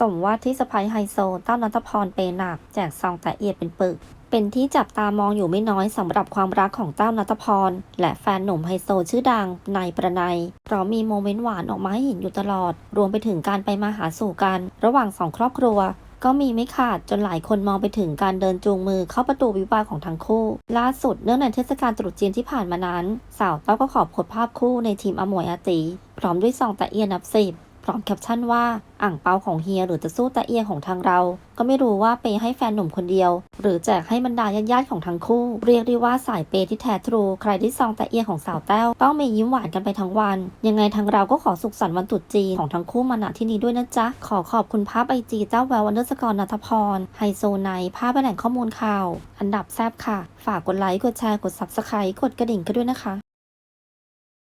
สมว่าที่สะพ้ยไฮโซเต้านัทพรเปหนักแจกซองแต่เอียดเป็นปึก เป็นที่จับตามองอยู่ไม่น้อยสำหรับความรักของเต้านัทพร และแฟนหนุ่มไฮโซชื่อดังนายประนัยเพราะมีโมเมนต์หวานออกมาให้เห็นอยู่ตลอด รวมไปถึงการไปมาหาสู่กัน ระหว่างสองครอบครัวก็มีไม่ขาดจนหลายคนมองไปถึงการเดินจูงมือเข้าประตูวิวาของทั้งคู่ ล่าสุดเนื่องในเทศกาลตรุษจีนที่ผ่านมานั้น สาวเต้าก็ขอโพสภาพคู่ในทีมอมวยอาตี พร้อมด้วยซองตะเอียนับสิบ พร้อมแคปชั่นว่าอ่างเปาของเฮียหรือจะสู้ตะเอียของทางเรา ก็ไม่รู้ว่าเปย์ให้แฟนหนุ่มคนเดียว หรือแจกให้บรรดาญาติของทั้งคู่ เรียกได้ว่าสายเปย์ที่แท้ทรู ใครที่ซองตะเอียของสาวแต้วต้องมียิ้มหวานกันไปทั้งวัน ยังไงทางเราก็ขอสุขสันต์วันตรุษจีนของทั้งคู่มาณที่นี้ด้วยนะจ๊ะ ขอขอบคุณภาพไอจีเจ้าแวววันเดอร์สกอร์นัทพรไฮโซไนภาพแหล่งข้อมูลข่าว อันดับแซบค่ะ ฝากกดไลค์กดแชร์กด subscribe กดกระดิ่งกันด้วยนะคะ